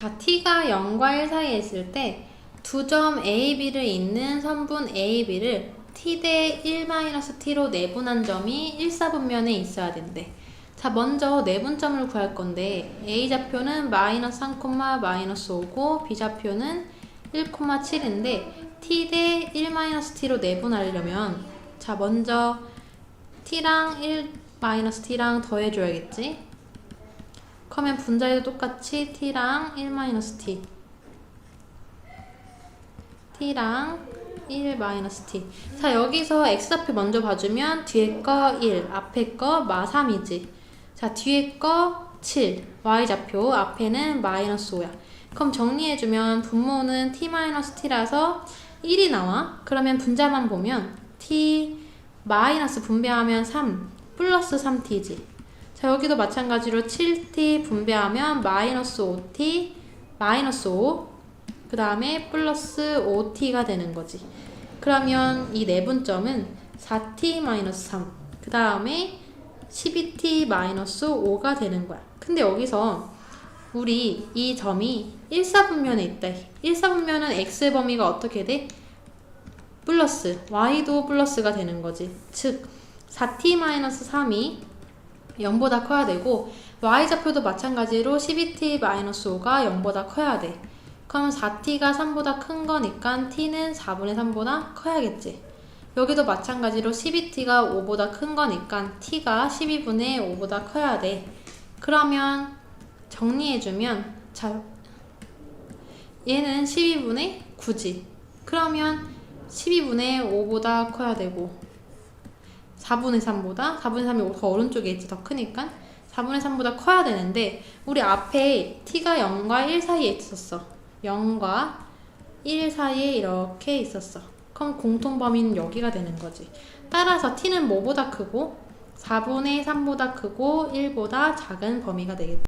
자, t가 0과 1 사이에 있을 때 두 점 a, b를 잇는 선분 a, b를 t 대 1-t로 내분한 점이 1, 4분면에 있어야 된대. 자, 먼저 내분점을 구할 건데 a 좌표는 마이너스 3, 마이너스 5고 b 좌표는 1,7인데 t 대 1-t로 내분하려면 자, 먼저 t랑 1-t랑 더해줘야겠지? 그러면 분자에도 똑같이 t랑 1-t t랑 1-t 자 여기서 x좌표 먼저 봐주면 뒤에 거 1, 앞에 거 마3이지. 자 뒤에 거 7, y좌표 앞에는 마이너스 5야. 그럼 정리해주면 분모는 t-t라서 1이 나와. 그러면 분자만 보면 t 분배하면 3 플러스 3t지 자 여기도 마찬가지로 7t 분배하면 마이너스 5t 마이너스 5 그 다음에 플러스 5t가 되는 거지. 그러면 이 내분점은 4t 마이너스 3 그 다음에 12t 마이너스 5가 되는 거야. 근데 여기서 우리 이 점이 1사분면에 있다. 1사분면은 x 범위가 어떻게 돼? 플러스 y도 플러스가 되는 거지. 즉 4t 마이너스 3이 0보다 커야 되고 y좌표도 마찬가지로 12t-5가 0보다 커야 돼. 그러면 4t가 3보다 큰 거니까 t는 4분의 3보다 커야겠지. 여기도 마찬가지로 12t가 5보다 큰 거니까 t가 12분의 5보다 커야 돼. 그러면 정리해주면 자 얘는 12분의 9지. 그러면 12분의 5보다 커야 되고 4분의 3보다 4분의 3이 더 오른쪽에 있지 더 크니까. 4분의 3보다 커야 되는데 우리 앞에 t가 0과 1 사이에 있었어. 0과 1 사이에 이렇게 있었어. 그럼 공통 범위는 여기가 되는 거지. 따라서 t는 뭐보다 크고 4분의 3보다 크고 1보다 작은 범위가 되겠지